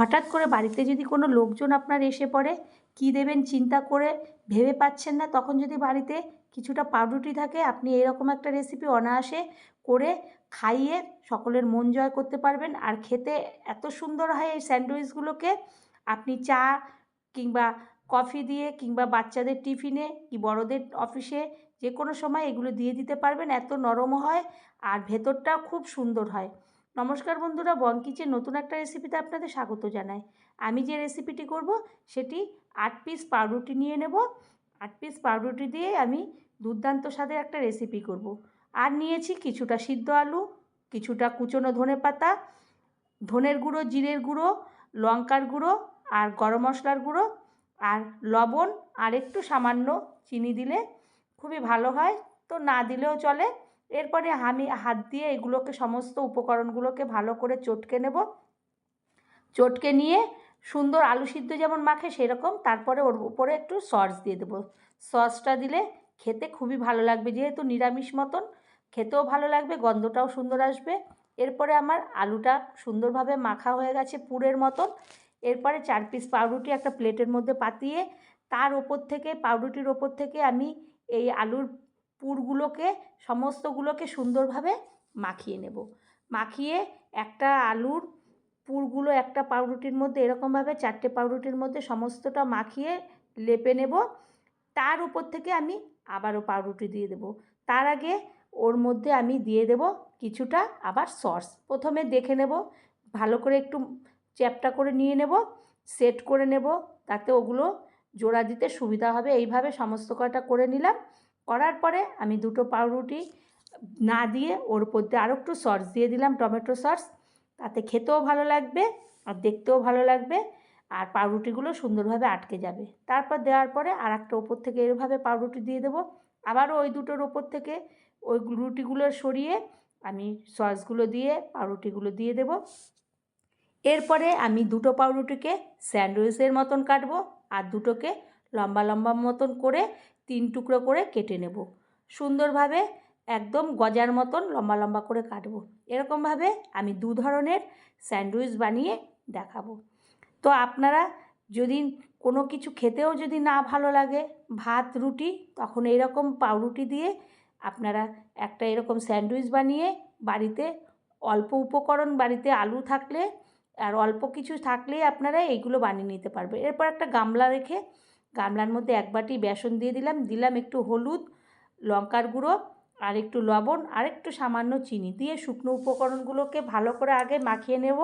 হঠাৎ করে বাড়িতে যদি কোনো লোকজন আপনার এসে পড়ে, কী দেবেন চিন্তা করে ভেবে পাচ্ছেন না, তখন যদি বাড়িতে কিছুটা পাউরুটি থাকে, আপনি এরকম একটা রেসিপি অনায়াসে করে খাইয়ে সকলের মন জয় করতে পারবেন। আর খেতে এত সুন্দর হয় এই স্যান্ডউইচগুলোকে, আপনি চা কিংবা কফি দিয়ে কিংবা বাচ্চাদের টিফিনে কি বড়দের অফিসে যে কোনো সময় এগুলো দিয়ে দিতে পারবেন, এত নরমও হয় আর ভেতরটাও খুব সুন্দর হয়। নমস্কার বন্ধুরা, বং কিচেন নতুন একটা রেসিপিতে আপনাদের স্বাগত জানাই। আমি যে রেসিপিটি করব, সেটি আট পিস পাউরুটি নিয়ে নেব। আট পিস পাউরুটি দিয়ে আমি দুর্দান্ত স্বাদের একটা রেসিপি করব। আর নিয়েছি কিছুটা সিদ্ধ আলু, কিছুটা কুচনো ধনে পাতা, ধনের গুঁড়ো, জিরের গুঁড়ো, লঙ্কার গুঁড়ো আর গরম মশলার গুঁড়ো আর লবণ আর একটু সামান্য চিনি দিলে খুবই ভালো হয়। তো না দিলেও চলে। এরপরে আমি হাত দিয়ে এগুলোকে সমস্ত উপকরণগুলোকে ভালো করে চটকে নেব। চটকে নিয়ে সুন্দর আলু সিদ্ধ যেমন মাখে সেরকম তারপরে ওর উপরে একটু সস দিয়ে দেবো। সসটা দিলে খেতে খুবই ভালো লাগবে, যেহেতু নিরামিষ মতন, খেতেও ভালো লাগবে, গন্ধটাও সুন্দর আসবে। এরপরে আমার আলুটা সুন্দরভাবে মাখা হয়ে গেছে পুরের মতন। এরপরে চার পিস পাউরুটি একটা প্লেটের মধ্যে পাতিয়ে, তার ওপর থেকে, পাউরুটির ওপর থেকে আমি এই আলুর পুরগুলোকে, সমস্তগুলোকে সুন্দরভাবে মাখিয়ে নেব। মাখিয়ে একটা আলুর পুরগুলো একটা পাউরুটির মধ্যে, এরকমভাবে চারটে পাউরুটির মধ্যে সমস্তটা মাখিয়ে লেপে নেব। তার উপর থেকে আমি আবারও পাউরুটি দিয়ে দেব। তার আগে ওর মধ্যে আমি দিয়ে দেব কিছুটা আবার সস। প্রথমে দেখে নেব, ভালো করে একটু চ্যাপটা করে নিয়ে নেব, সেট করে নেব, তাতে ওগুলো জোড়া দিতে সুবিধা হবে। এইভাবে সমস্ত কটা করে নিলাম। করার পরে আমি দুটো পাউরুটি না দিয়ে ওর উপর দিয়ে আরও একটু সস দিয়ে দিলাম, টমেটো সস। তাতে খেতেও ভালো লাগবে আর দেখতেও ভালো লাগবে আর পাউরুটিগুলো সুন্দরভাবে আটকে যাবে। তারপর দেওয়ার পরে আর একটা ওপর থেকে এরভাবে পাউরুটি দিয়ে দেবো। আবারও ওই দুটোর ওপর থেকে ওই রুটিগুলো সরিয়ে আমি সসগুলো দিয়ে, পাউরুটিগুলো দিয়ে দেবো। এরপরে আমি দুটো পাউরুটিকে স্যান্ডউইচের মতন কাটবো আর দুটোকে লম্বা লম্বা মতন করে তিন টুকরো করে কেটে নেব। সুন্দরভাবে একদম গজার মতন লম্বা লম্বা করে কাটবো। এরকমভাবে আমি দু ধরনের স্যান্ডউইচ বানিয়ে দেখাবো। তো আপনারা যদি কোনো কিছু খেতেও যদি না ভালো লাগে, ভাত, রুটি, তখন এরকম পাউরুটি দিয়ে আপনারা একটা এরকম স্যান্ডউইচ বানিয়ে বাড়িতে অল্প উপকরণ বাড়িতে আলু থাকলে আর অল্প কিছু থাকলেই আপনারা এইগুলো বানিয়ে নিতে পারবে। এরপর একটা গামলা রেখে গামলার মধ্যে এক বাটি বেসন দিয়ে দিলাম। দিলাম একটু হলুদ, লঙ্কার গুঁড়ো আর একটু লবণ আর একটু সামান্য চিনি। দিয়ে শুকনো উপকরণগুলোকে ভালো করে আগে মাখিয়ে নেব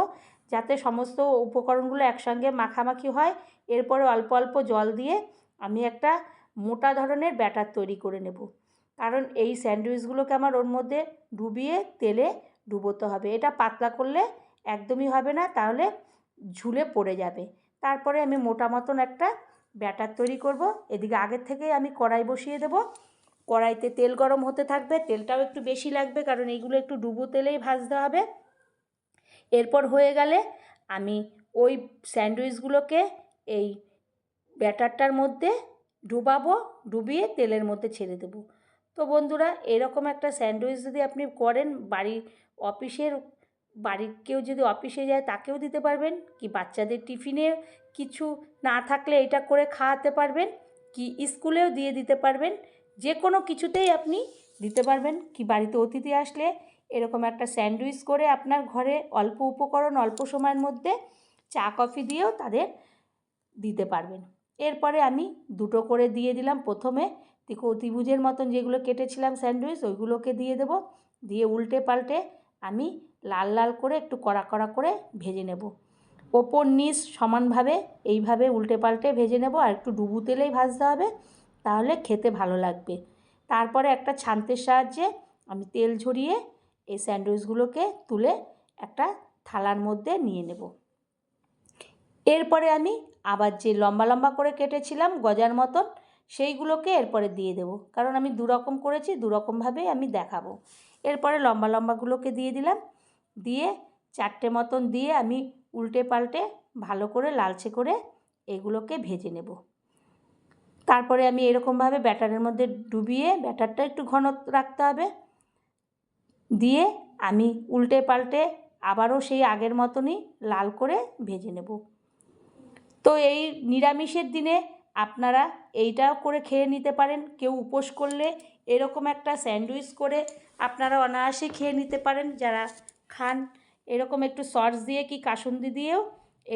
যাতে সমস্ত উপকরণগুলো একসঙ্গে মাখামাখি হয়। এরপরে অল্প অল্প জল দিয়ে আমি একটা মোটা ধরনের ব্যাটার তৈরি করে নেব। কারণ এই স্যান্ডউইচগুলোকে আমার ওর মধ্যে ডুবিয়ে তেলে ডুবোতে হবে। এটা পাতলা করলে একদমই হবে না, তাহলে ঝুলে পড়ে যাবে। তারপরে আমি মোটা মতন একটা ব্যাটার তৈরি করব। এদিকে আগের থেকেই আমি কড়াই বসিয়ে দেব। কড়াইতে তেল গরম হতে থাকবে। তেলটাও একটু বেশি লাগবে কারণ এইগুলো একটু ডুবো তেলেই ভাজতে হবে। এরপর হয়ে গেলে আমি ওই স্যান্ডউইচগুলোকে এই ব্যাটারটার মধ্যে ডুবাবো, ডুবিয়ে তেলের মধ্যে ছেড়ে দেবো। তো বন্ধুরা, এরকম একটা স্যান্ডউইচ যদি আপনি করেন বাড়ির অফিসের বাড়ির কেউ যদি অফিসে যায় তাকেও দিতে পারবেন কি বাচ্চাদের টিফিনে কিছু না থাকলে এটা করে খাওয়াতে পারবেন কি স্কুলেও দিয়ে দিতে পারবেন যে কোনো কিছুতেই আপনি দিতে পারবেন কি বাড়িতে অতিথি আসলে এরকম একটা স্যান্ডউইচ করে আপনার ঘরে অল্প উপকরণ অল্প সময়ের মধ্যে চা, কফি দিয়েও তাদের দিতে পারবেন। এরপরে আমি দুটো করে দিয়ে দিলাম। প্রথমে ত্রিভুজের মতন যেগুলো কেটেছিলাম স্যান্ডউইচ ওইগুলোকে দিয়ে দেব। দিয়ে উল্টে পাল্টে আমি লাল লাল করে একটু কড়া কড়া করে ভেজে নেব। ওপর নিচ সমানভাবে এইভাবে উল্টে পাল্টে ভেজে নেব আর একটু ডুবু তেলেই ভাজতে হবে, তাহলে খেতে ভালো লাগবে। তারপরে একটা ছানতের সাহায্যে আমি তেল ঝরিয়ে এই স্যান্ডউইচগুলোকে তুলে একটা থালার মধ্যে নিয়ে নেব। এরপরে আমি আবার যে লম্বা লম্বা করে কেটেছিলাম গজার মতন, সেইগুলোকে এরপরে দিয়ে দেবো। কারণ আমি দুরকম করেছি, দুরকমভাবেই আমি দেখাবো। এরপরে লম্বা লম্বাগুলোকে দিয়ে দিলাম। দিয়ে চারটে মতন দিয়ে আমি উল্টে পাল্টে ভালো করে লালচে করে এগুলোকে ভেজে নেব। তারপরে আমি এরকমভাবে ব্যাটারের মধ্যে ডুবিয়ে ব্যাটারটা একটু ঘন রাখতে হবে। দিয়ে আমি উল্টে পাল্টে আবারও সেই আগের মতনই লাল করে ভেজে নেব। তো এই নিরামিষের দিনে আপনারা এইটাও করে খেয়ে নিতে পারেন। কেউ উপোস করলে এরকম একটা স্যান্ডউইচ করে আপনারা অনায়াসে খেয়ে নিতে পারেন। যারা খান, এরকম একটু সস দিয়ে কি কাসুন্দি দিয়েও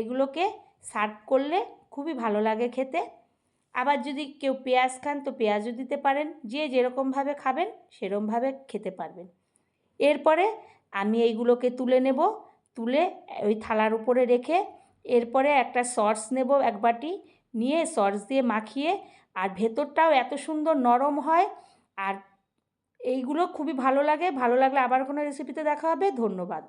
এগুলোকে সার্ভ করলে খুবই ভালো লাগে খেতে। আবার যদি কেউ পেঁয়াজ খান তো পেঁয়াজও দিতে পারেন, যে যেরকমভাবে খাবেন সেরমভাবে খেতে পারবেন। এরপরে আমি এইগুলোকে তুলে নেব, তুলে ওই থালার উপরে রেখে এরপরে একটা সস নেব এক বাটি, নিয়ে সস দিয়ে মাখিয়ে, আর ভেতরটাও এত সুন্দর নরম হয়, আর এইগুলো খুবই ভালো লাগে। ভালো লাগলে আবার কোনো রেসিপিতে দেখা হবে। ধন্যবাদ।